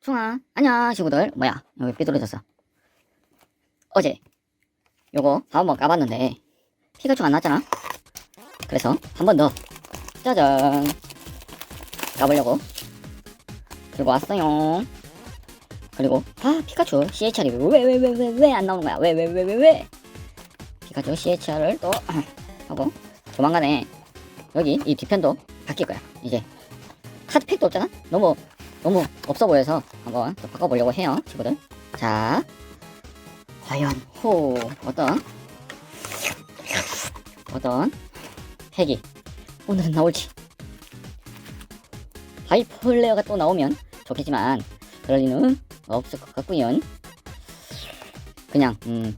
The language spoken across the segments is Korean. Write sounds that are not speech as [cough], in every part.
충아, 안녕, 친구들. 뭐야, 여기 삐뚤어졌어. 어제, 요거 한번 까봤는데, 피가 좀안 났잖아? 그래서, 한 번 더, 짜잔. 까보려고. 들고 왔어요. 그리고, 아, 피카츄, CHR이 왜, 왜, 왜, 왜, 왜 안 나오는 거야? 왜, 왜, 왜, 왜, 왜? 피카츄 CHR을 또, 하고, 조만간에, 여기, 이 뒤편도 바뀔 거야. 이제, 카드팩도 없잖아? 너무, 너무 없어 보여서 한번 또 바꿔보려고 해요, 친구들. 자, 과연 호 어떤 어떤 팩이 오늘은 나올지. 하이퍼레어가 또 나오면 좋겠지만 그럴 리는 없을 것 같고요. 그냥 음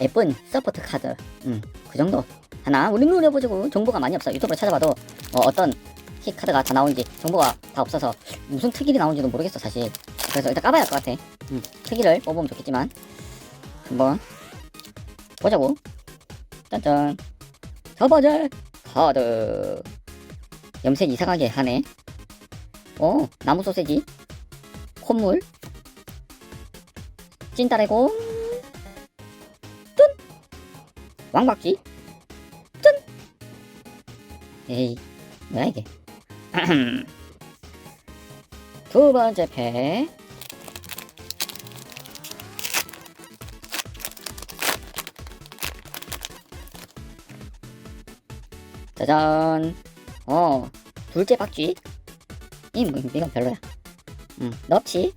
예쁜 서포트 카드 음 그 정도. 하나 우리 노려보자고 정보가 많이 없어. 유튜브로 찾아봐도 뭐 어떤 키 카드가 다 나오는지 정보가 다 없어서 무슨 특일이 나오는지도 모르겠어 사실. 그래서 일단 까봐야 할 것 같아. 음, 특일을 뽑으면 좋겠지만 한번 보자고. 짠짠. 첫 번째 카드. 염색 이상하게 하네. 오 나무 소세지. 콧물. 찐따레고 왕박쥐 짠! 에이 뭐야 이게. [clears throat] 두 번째 팩. 짜잔. 어 둘째 박쥐? 이 뭐, 이건 별로야. 응 넙치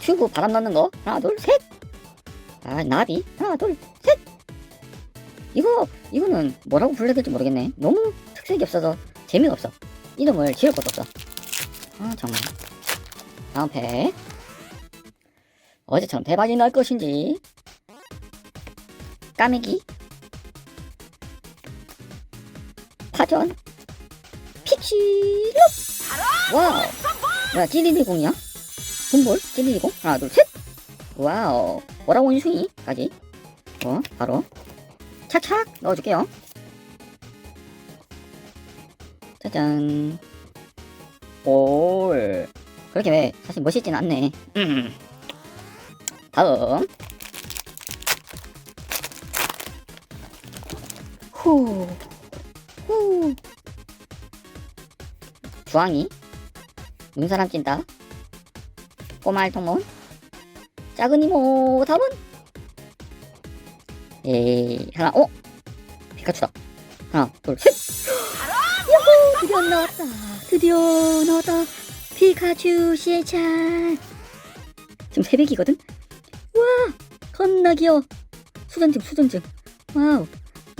튜브 바람 넣는 거? 하나 둘 셋 아 나비? 하나 둘셋 이거 이거는 뭐라고 불러야 될지 모르겠네. 너무 특색이 없어서 재미가 없어. 이름을 지을 것도 없어. 아 정말. 다음 팩 어제처럼 대박이 날 것인지. 까매기. 파전. 픽시럽 와우. 뭐야 찌리리공이야? 분볼? 찌리리공? 하나 둘 셋. 와우. 오라 원숭이까지? 어 바로 착착 넣어줄게요. 짜잔. 볼. 그렇게 왜 사실 멋있진 않네. 음. 다음. 후. 후. 주황이. 눈사람 찐다. 꼬마 알통몬 작은 이모 답은? 에 이 하나 어? 피카츄다. 하나 둘셋. 야호 드디어 나왔다. 드디어 나왔다. 피카츄 시에찬 지금 새벽이거든? 와 겁나 귀여워. 수전증 수전증. 와우.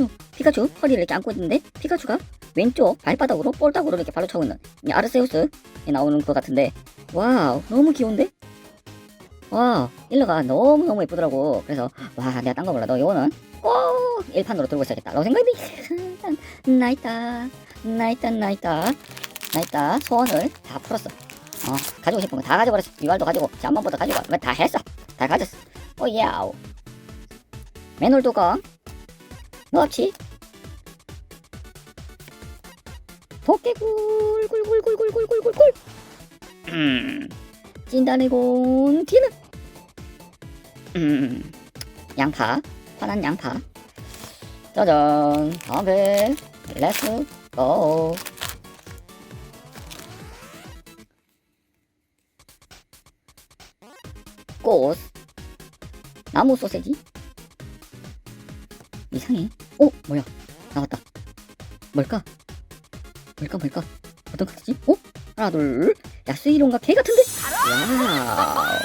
어, 피카츄 허리를 이렇게 안고 있는데 피카츄가 왼쪽 발바닥으로 볼따구로 이렇게 발로 차고 있는 이 아르세우스에 나오는 것 같은데. 와우 너무 귀여운데 와 일러가 너무너무 예쁘더라고. 그래서 와 내가 딴 거 몰라 너 이거는 꼭 1판으로 들고 있어야겠다. 라고 생각이 나있다 나있다 나있다 나있다 소원을 다 풀었어. 어 가지고 싶은 거 다 가져버렸어 이발도 가지고 잠만보다 가지고 왜다 했어? 다 가졌어. 오야우 맨홀 뚜껑 넣었지? 도깨굴 굴굴굴굴굴굴굴. 음 찐다네곤 티는? 음 양파. 파란 양파. 짜잔. 다음에 렛츠 고 꽃. 나무 소세지? 이상해. 어 뭐야? 나왔다. 뭘까? 뭘까 뭘까? 어떤 카드지? 어? 하나 둘 야스이론가 개 같은데? 와우.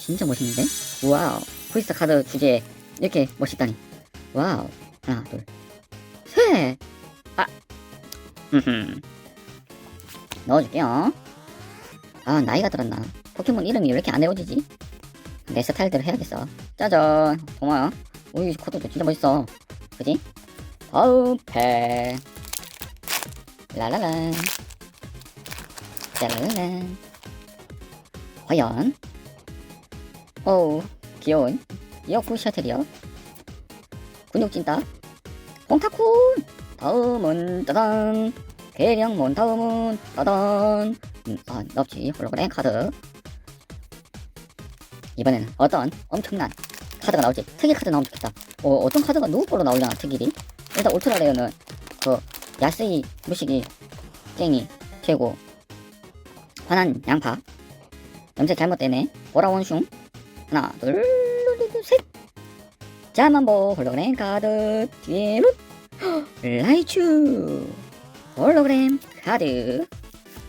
진짜 멋있는데? 와우. 프리스타 카드 주제에 이렇게 멋있다니. 와우. 하나 둘 셋 아. [laughs] 넣어줄게요. 아 나이가 들었나? 포켓몬 이름이 왜 이렇게 안 외워지지? 내 스타일대로 해야겠어. 짜잔. 고마워. 오이 코드도 진짜 멋있어. 그지? 다음 팩 라라란 짜라라란 과연? 어우 귀여운. 이어쿠 셔틀이요? 근육 찐따? 홍타쿤! 다음은 따단. 계량몬 다음은 따단. 음, 아 없지. 홀로그램 카드. 이번에는 어떤 엄청난 카드가 나올지 특이 카드 나오면 좋겠다. 어, 어떤 카드가 누구 걸로 나오려나 특일이 일단 울트라 레어는 그 야스이 무식이 땡이 최고 화난 양파. 염색 잘못되네 보라원 슝. 하나 둘셋. 자만보 홀로그램 카드. 뒤에 룻 라이츄. 홀로그램 카드.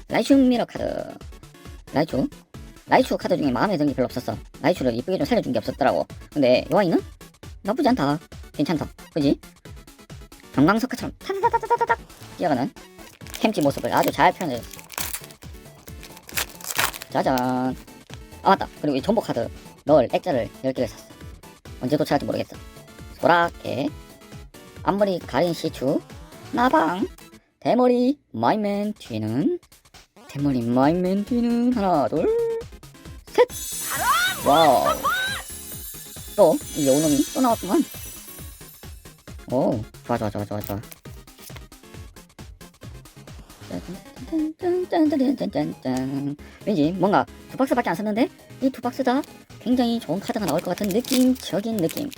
라이츄 미러 카드. 라이츄? 라이츄 카드 중에 마음에 드는 게 별로 없었어. 라이츄를 이쁘게 좀 살려준 게 없었더라고. 근데 요아이는? 나쁘지 않다. 괜찮다. 그지? 경광석화처럼 타다다다다닥 뛰어가는 캠치 모습을 아주 잘 표현해줬어 짜잔. 아 맞다. 그리고 이 정보 카드. 넣을 액자를 10개를 샀어. 언제 도착할지 모르겠어. 소라케 앞머리 가린 시추. 나방. 대머리 마이맨 뒤는. 대머리 마이맨 뒤는. 하나 둘셋. 와우. 또이 여우놈이 또 나왔구만. 오 좋아 좋아 좋아 좋아 좋아 왠지 뭔가 두 박스밖에 안 샀는데 이 두 박스 다 굉장히 좋은 카드가 나올 것 같은 느낌적인 느낌.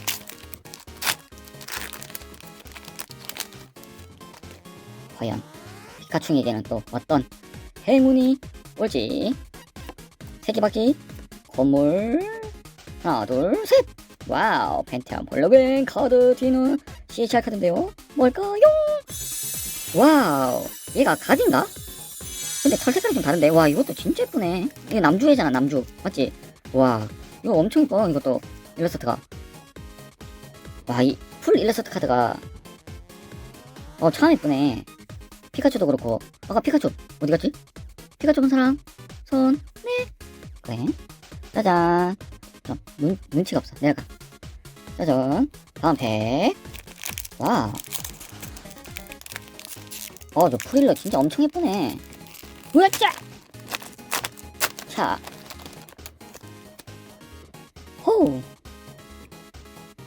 과연 피카충에게는 또 어떤 행운이 올지. 세개박기 건물. 하나 둘 셋! 와우 펜트암 홀로그램 카드 뒤는 CHR 카드인데요. 뭘까요? 와우 얘가 가진가? 근데 털 색깔이 좀 다른데? 와 이것도 진짜 예쁘네. 이게 남주애잖아 남주. 맞지? 와 이거 엄청 예뻐 이것도. 일러스트가. 와 이 풀 일러스트 카드가. 어참 예쁘네. 피카츄도 그렇고. 아까 피카츄 어디 갔지? 피카츄 본 사람? 손 네. 그래. 짜잔. 저, 눈, 눈치가 없어. 내가. 짜잔. 다음 팩 와우 어저 프릴러 진짜 엄청 예쁘네. 으쌰 자. 호우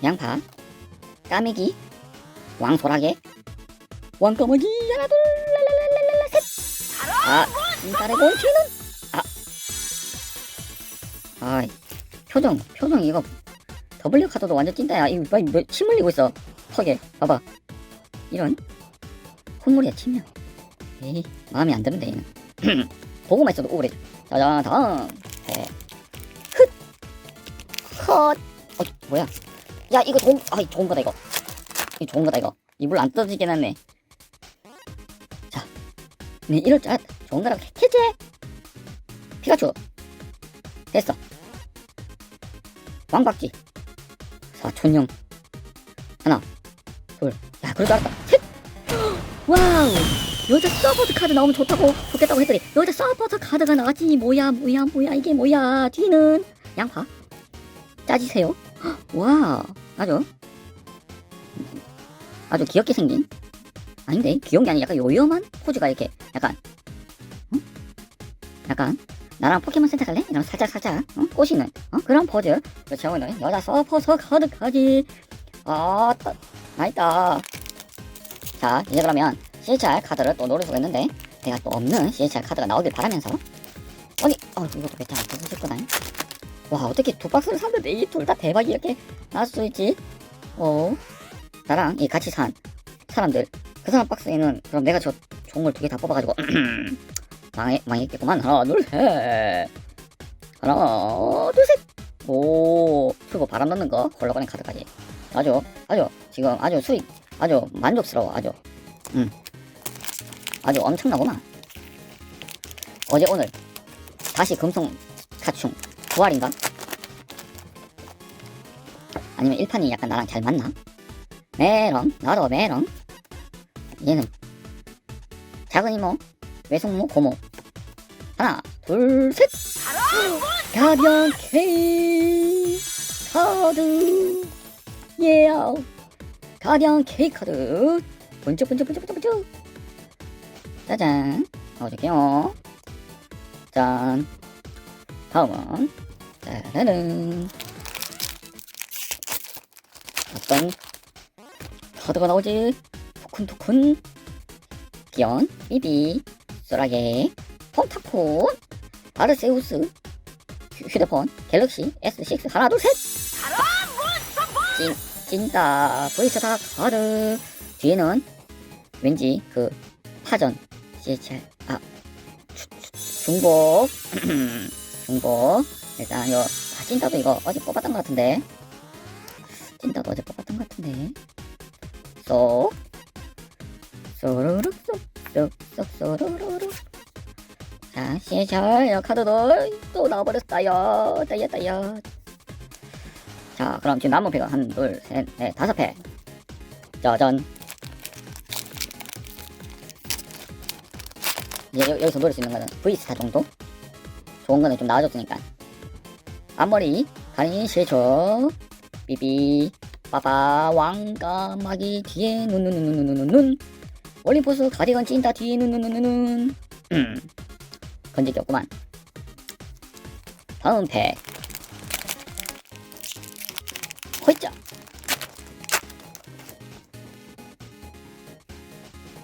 양파. 까메기. 왕소라게. 왕까마귀 하나 둘 랄랄랄랄랄라 셋 아 인따레 본치는 아. 아이 표정 표정 이거. W 카드도 완전 찐따야. 이거 뭐, 뭐, 침 흘리고 있어. 턱에 봐봐. 이런 콧물이야 침이야 에이 마음에 안 드는데 얘는. [clears throat] 보고만 있어도 우울해져 자자 다음 흑컷 어 뭐야? 야 이거 좋은 아 좋은 거다 이거. 이거 좋은 거다 이거. 이불 안 떠지긴 했네. 자 네, 이럴 줄 알았다 좋은 거라고 캐치 피카츄. 됐어. 왕박쥐 사촌형. 하나 둘야 그럴 줄 알았다. 셋 와우. 여자 서포트 카드 나오면 좋다고 좋겠다고 했더니 여자 서포트 카드가 나왔지. 뭐야 뭐야 뭐야. 이게 뭐야. 뒤는 양파. 짜지세요. [gasps] 와 아주. 아주 귀엽게 생긴. 아닌데? 귀여운 게 아니라 약간 요염한 포즈가 이렇게 약간 어? 약간 나랑 포켓몬 센터 갈래? 이런 살짝 살짝 어? 꼬시는 어? 그런 포즈. 그렇죠. 여자 서포터 카드까지. 아 따, 나있다 자 이제 그러면 CHR 카드를 또 노릴 수가 있는데 내가 또 없는 CHR 카드가 나오길 바라면서. 아니 어 이것도 배짱 무슨 거다. 와 어떻게 두 박스를 샀는데 이 둘 다 대박이 이렇게 나올 수 있지? 어 나랑 이 같이 산 사람들 그 사람 박스에는 그럼 내가 저걸두개 다 뽑아가지고 [clears throat] 망해, 망했겠구만. 하나 둘셋. 하나 둘셋오 그리고 바람 넣는 거? 홀로그램 카드까지. 아주 아주 지금 아주 수익 아주 만족스러워 아주. 음. 아주 엄청나구만. 어제 오늘. 다시 금속 가충. 부활인가? 아니면 1판이 약간 나랑 잘 맞나? 메롱 나도 메롱. 얘는 작은 이모 외숙모 고모. 하나 둘셋. K 카드 예 가변 K 카드 번쩍번쩍번쩍번쩍 짜잔. 넣어줄게요. 짠. 다음은 짜라란 어떤 카드가 나오지? 토큰토큰. 귀여운 비비 소라게. 폰타폰 아르세우스. 휴- 휴대폰. 갤럭시 S6 하나 둘셋. 찐, 찐따. 브이스타 카드. 뒤에는 왠지 그 파전. CHR 아 중복. [clears throat] 중복. 일단 요 아, 찐따도 이거 어제 뽑았던 것 같은데. 찐따도 어제 뽑았던 것 같은데. 쏙. 쏘르륵 쏙쏙쏙 쏘르르륵. 자 CHR 카드들 또 나와버렸어요. 따야 따야 자 그럼 지금 남은 팩은 한둘 셋 넷 다섯 팩 짜잔. 이제 여, 여기서 노릴 수 있는 거는 V스타 정도? 좋은 거는 좀 나아졌으니까. 앞머리 실초. 삐삐. 빠빠 왕까마귀 뒤에 눈눈눈눈눈눈 올림포스 가디건 찐따 뒤에 눈눈눈눈눈. 음. 건지기 없구만. 다음 팩 호이자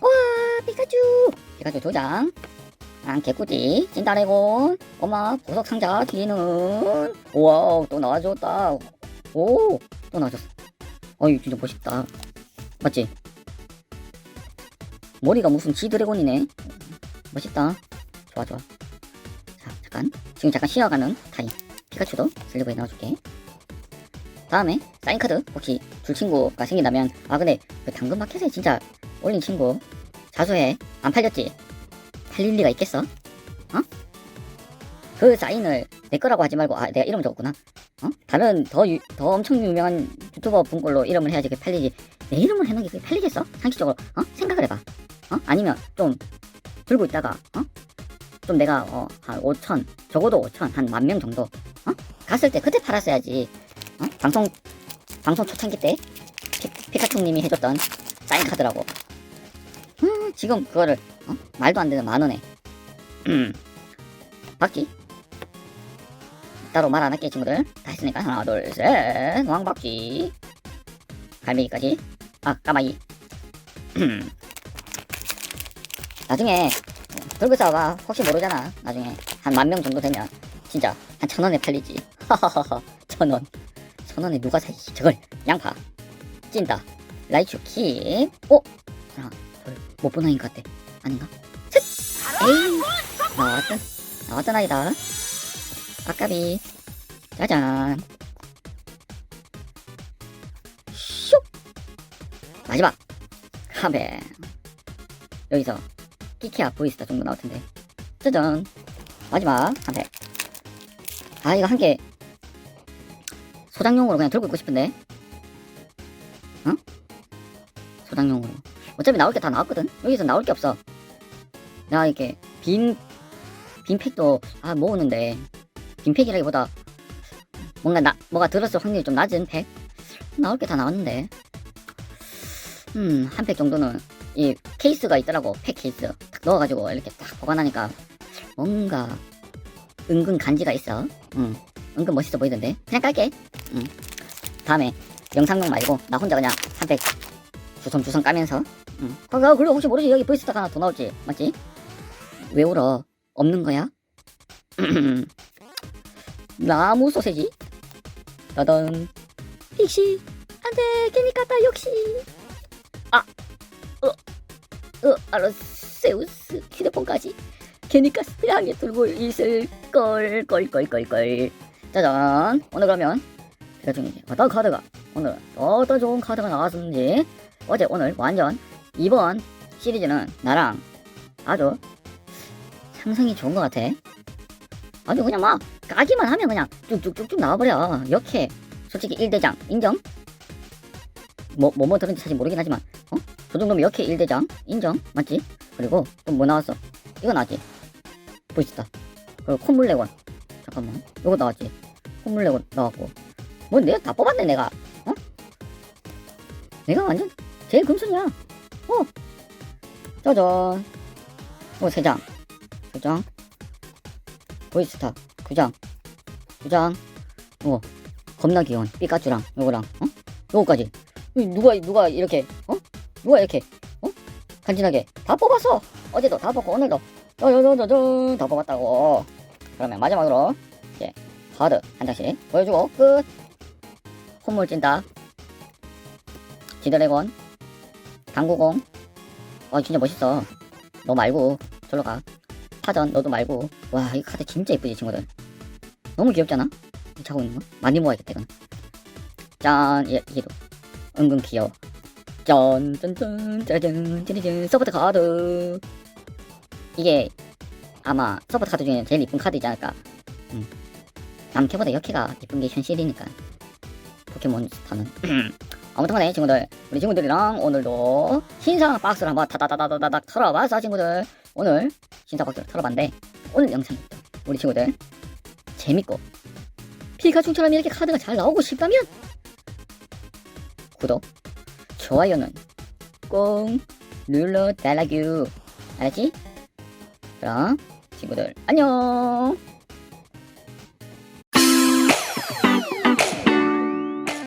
와 피카츄! 피카츄 두장. 아, 개꾸지 찐따레곤 엄마 보석 상자 뒤에는. 우와 또 나와줬다. 오 또 나와줬어. 어이 진짜 멋있다. 맞지? 머리가 무슨 지드래곤이네. 멋있다. 좋아 좋아. 자 잠깐. 지금 잠깐 쉬어가는 타임. 피카츄도 슬리브에 넣어줄게 다음에 사인카드 혹시 줄 친구가 생긴다면 아 근데 그 당근마켓에 진짜 올린 친구 자수해 안 팔렸지? 팔릴 리가 있겠어? 어? 그 사인을 내 거라고 하지 말고 아 내가 이름 적었구나 어? 다른 더, 유, 더 엄청 유명한 유튜버 분 걸로 이름을 해야지 그게 팔리지 내 이름을 해놓은 게 그게 팔리겠어? 상식적으로 어? 생각을 해봐 어? 아니면 좀 들고 있다가 어? 좀 내가 어, 한 5천 적어도 5천 한 만 명 정도 어? 갔을 때 그때 팔았어야지 어? 방송 방송 초창기 때 피, 카츄님이 해줬던 사인 카드라고. 음, 지금 그거를 어? 말도 안 되는 만 원에. 음. 박지 따로 말 안 할게 친구들. 다 했으니까. 하나 둘 셋. 왕박쥐 갈매기까지. 아 까마귀. 나중에 어, 들고 싸봐 혹시 모르잖아. 나중에 한 만 명 정도 되면 진짜 한 천 원에 팔리지. [laughs] 하하하하. 천원 천 원에 누가 사 저걸 양파 찐다 라이츄 킵. 오 하나 보는 아인 것 같아. 아닌가? 셋! 에이 나왔던 나왔던 아이다. 아까비. 짜잔. 슉! 마지막. 카베. 여기서 키키아 보이스타 정도 나올 텐데. 짜잔. 마지막. 한팩 아 이거 한 개 소장용으로 그냥 들고 있고 싶은데. 어? 소장용으로. 어차피 나올 게 다 나왔거든. 여기서 나올 게 없어. 나 이렇게 빈 빈 팩도 아 모으는데. 빈팩이라기보다 뭔가 나 뭐가 들었을 확률이 좀 낮은 팩? 나올 게 다 나왔는데. 음한 팩 정도는 이 케이스가 있더라고. 팩 케이스. 딱 넣어가지고 이렇게 딱 보관하니까 뭔가 은근 간지가 있어. 응 은근 멋있어 보이던데? 그냥 깔게. 응 다음에 영상용 말고 나 혼자 그냥 한팩 주섬 주섬 까면서. 응 아, 그리고 혹시 모르지? 여기 보이스타 하나 더 나올지. 맞지? 왜 울어? 없는 거야? [clears throat] 나무 소세지. 따단 픽시. 안돼. 깠다 역시. 아. 어, 어 아로세우스 휴대폰까지. 가스 향에 들고 있을 걸, 걸, 걸, 걸, 걸. 짜잔. 오늘 그러면 중에 어떤 카드가 오늘 어떤 좋은 카드가 나왔는지 어제 오늘 완전 이번 시리즈는 나랑 아주 상승이 좋은 것 같아. 아주 그냥 막 까기만 하면 그냥 쭉쭉쭉쭉 나와버려. 역해. 솔직히 1대장 인정? 뭐, 뭐, 뭐 들은지 사실 모르긴 하지만, 어? 저 정도면 역해 1대장 인정? 맞지? 그리고 또 뭐 나왔어? 이거 나왔지? 보이스타. 그리고 콧물레곤. 잠깐만. 이거 나왔지? 콧물레곤 나왔고. 뭐 내가 다 뽑았네, 내가. 어? 내가 완전 제일 금순이야. 어. 짜잔. 이거 세 장. 두 장. 보이스타. 두 장. 두 장. 이거 겁나 귀여운 삐까쭈랑 요거랑 어? 요거까지. 누가 누가 이렇게 어? 누가 이렇게 어? 간지나게 다 뽑았어. 어제도 다 뽑고 오늘도 짜자자자잔 다 뽑았다고. 그러면 마지막으로 이제 카드 한 장씩 보여주고 끝. 홈물 찐다. 지드래곤 당구공. 아 진짜 멋있어. 너 말고 절로 가. 파전 너도 말고. 와 이 카드 진짜 예쁘지 친구들. 너무 귀엽잖아? 이 차고 있는 거? 많이 모아야겠다 이건. 짠 얘, 얘도 은근 귀여워. 짠짠짠 짜잔 짜잔 서포트 카드. 이게 아마 서포트 카드 중에 제일 이쁜 카드이지 않을까. 음. 남캐보다 여캐가 이쁜 게 현실이니까. 포켓몬 스타는. [clears throat] 아무튼 간에 친구들. 우리 친구들이랑 오늘도 신상 박스를 한번 타다다다다닥 털어봤어 친구들. 오늘 신상 박스를 털어봤는데 오늘 영상도 우리 친구들. 재밌고. 피카츄처럼 이렇게 카드가 잘 나오고 싶다면 구독 좋아요는 꼭 눌러달라규. 알았지? 그럼 친구들. 안녕